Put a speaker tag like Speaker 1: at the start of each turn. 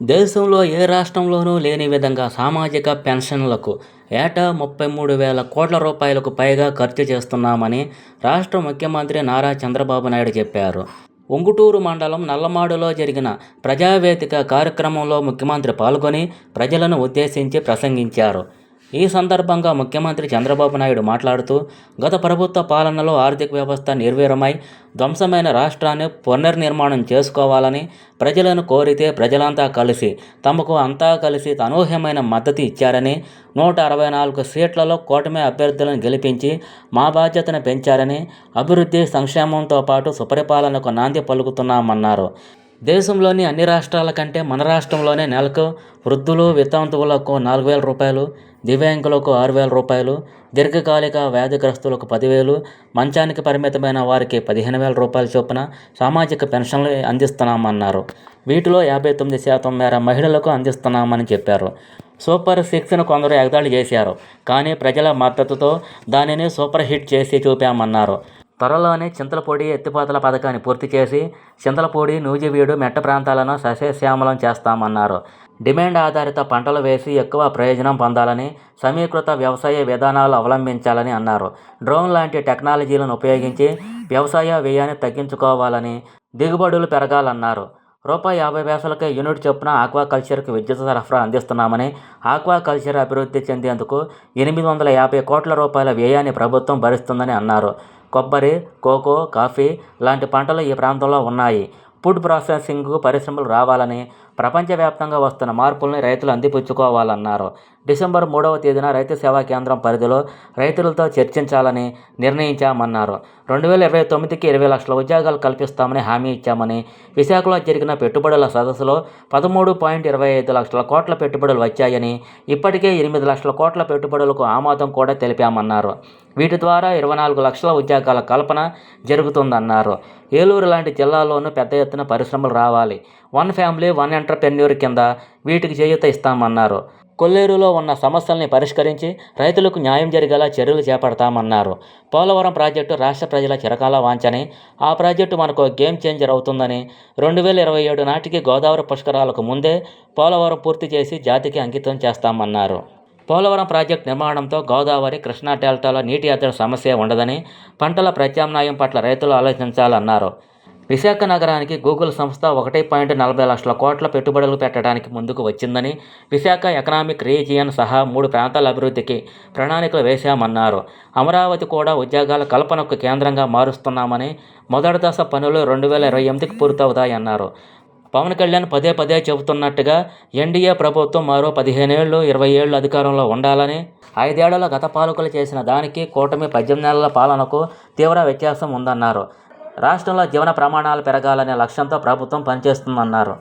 Speaker 1: దేశంలో ఏ రాష్ట్రంలోనూ లేని విధంగా సామాజిక పెన్షన్లకు ఏటా ముప్పై మూడు వేల కోట్ల రూపాయలకు పైగా ఖర్చు చేస్తున్నామని రాష్ట్ర ముఖ్యమంత్రి నారా చంద్రబాబు నాయుడు చెప్పారు. ఉంగుటూరు మండలం నల్లమాడులో జరిగిన ప్రజావేదిక కార్యక్రమంలో ముఖ్యమంత్రి పాల్గొని ప్రజలను ఉద్దేశించి ప్రసంగించారు. ఈ సందర్భంగా ముఖ్యమంత్రి చంద్రబాబు నాయుడు మాట్లాడుతూ గత ప్రభుత్వ పాలనలో ఆర్థిక వ్యవస్థ నిర్వీరమై ధ్వంసమైన రాష్ట్రాన్ని పునర్నిర్మాణం చేసుకోవాలని ప్రజలను కోరితే ప్రజలంతా కలిసి తమకు అంతా కలిసి అనూహ్యమైన మద్దతు ఇచ్చారని నూట అరవై నాలుగు సీట్లలో కూటమి అభ్యర్థులను గెలిపించి మా బాధ్యతను పెంచారని అభివృద్ధి సంక్షేమంతో పాటు సుపరిపాలనకు నాంది పలుకుతున్నామన్నారు. దేశంలోని అన్ని రాష్ట్రాల కంటే మన రాష్ట్రంలోనే నెలకు వృద్ధులు వితంతువులకు నాలుగు వేల రూపాయలు దివ్యాంగులకు ఆరు వేల రూపాయలు దీర్ఘకాలిక వ్యాధిగ్రస్తులకు పదివేలు మంచానికి పరిమితమైన వారికి పదిహేను వేల రూపాయల చొప్పున సామాజిక పెన్షన్లు అందిస్తున్నామన్నారు. వీటిలో యాభై తొమ్మిది శాతం మేర మహిళలకు అందిస్తున్నామని చెప్పారు. సూపర్ సిక్స్ను కొందరు ఎగదాళి చేశారు. కానీ ప్రజల మద్దతుతో దానిని సూపర్ హిట్ చేసి చూపామన్నారు. త్వరలోనే చింతలపూడి ఎత్తిపోతల పథకాన్ని పూర్తి చేసి చింతలపూడి నూజివీడు మెట్ట ప్రాంతాలను సస్యశ్యామలం చేస్తామన్నారు. డిమాండ్ ఆధారిత పంటలు వేసి ఎక్కువ ప్రయోజనం పొందాలని సమీకృత వ్యవసాయ విధానాలు అవలంబించాలని అన్నారు. డ్రోన్ లాంటి టెక్నాలజీలను ఉపయోగించి వ్యవసాయ వ్యయాన్ని తగ్గించుకోవాలని దిగుబడులు పెరగాలన్నారు. రూపాయి యాభై పైసలకే యూనిట్ చొప్పున ఆక్వాకల్చర్కి విద్యుత్ సరఫరా అందిస్తున్నామని ఆక్వాకల్చర్ అభివృద్ధి చెందేందుకు ఎనిమిది వందల యాభై కోట్ల రూపాయల వ్యయాన్ని ప్రభుత్వం భరిస్తుందని అన్నారు. కొబ్బరి కోకో కాఫీ లాంటి పంటలు ఈ ప్రాంతంలో ఉన్నాయి. ఫుడ్ ప్రాసెసింగ్ పరిశ్రమలు రావాలని ప్రపంచవ్యాప్తంగా వస్తున్న మార్పుల్ని రైతులు అందిపుచ్చుకోవాలన్నారు. డిసెంబర్ మూడవ తేదీన రైతు సేవా కేంద్రం పరిధిలో రైతులతో చర్చించాలని నిర్ణయించామన్నారు. రెండు వేల ఇరవై తొమ్మిదికి ఇరవై లక్షల ఉద్యోగాలు కల్పిస్తామని హామీ ఇచ్చామని విశాఖలో జరిగిన పెట్టుబడుల సదస్సులో పదమూడు పాయింట్ ఇరవై ఐదు లక్షల కోట్ల పెట్టుబడులు వచ్చాయని ఇప్పటికే ఎనిమిది లక్షల కోట్ల పెట్టుబడులకు ఆమోదం కూడా తెలిపామన్నారు. వీటి ద్వారా ఇరవై నాలుగు లక్షల ఉద్యోగాల కల్పన జరుగుతుందన్నారు. ఏలూరు లాంటి జిల్లాల్లోనూ పెద్ద ఎత్తున పరిశ్రమలు రావాలి. వన్ ఫ్యామిలీ వన్ ఎంటర్ప్రెన్యూర్ కింద వీటికి చేయూత ఇస్తామన్నారు. కొల్లేరులో ఉన్న సమస్యల్ని పరిష్కరించి రైతులకు న్యాయం జరిగేలా చర్యలు చేపడతామన్నారు. పోలవరం ప్రాజెక్టు రాష్ట్ర ప్రజల చిరకాల వాంచని ఆ ప్రాజెక్టు మనకు గేమ్ చేంజర్ అవుతుందని రెండు వేల ఇరవై ఏడు నాటికి గోదావరి పుష్కరాలకు ముందే పోలవరం పూర్తి చేసి జాతికి అంకితం చేస్తామన్నారు. పోలవరం ప్రాజెక్టు నిర్మాణంతో గోదావరి కృష్ణా డెల్టాలో నీటి ఎద్దడి సమస్య ఉండదని పంటల ప్రత్యామ్నాయం పట్ల రైతులు ఆలోచించాలన్నారు. విశాఖ నగరానికి గూగుల్ సంస్థ ఒకటి పాయింట్ నలభై లక్షల కోట్ల పెట్టుబడులు పెట్టడానికి ముందుకు వచ్చిందని విశాఖ ఎకనామిక్ రీజియన్ సహా మూడు ప్రాంతాల అభివృద్ధికి ప్రణాళికలు వేశామన్నారు. అమరావతి కూడా ఉద్యోగాల కల్పనకు కేంద్రంగా మారుస్తున్నామని మొదటి దశ పనులు రెండు వేల ఇరవై ఎనిమిదికి పూర్తవుతాయన్నారు. పవన్ కళ్యాణ్ పదే పదే చెబుతున్నట్టుగా ఎన్డీఏ ప్రభుత్వం మరో పదిహేనేళ్ళు ఇరవై ఏళ్ళు అధికారంలో ఉండాలని ఐదేళ్ళలో గత పాలకులు చేసిన దానికి కూటమి పద్దెనిమిది నెలల పాలనకు తీవ్ర వ్యత్యాసం ఉందన్నారు. రాష్ట్రంలో జీవన ప్రమాణాలు పెరగాలనే లక్ష్యంతో ప్రభుత్వం పనిచేస్తుందన్నారు.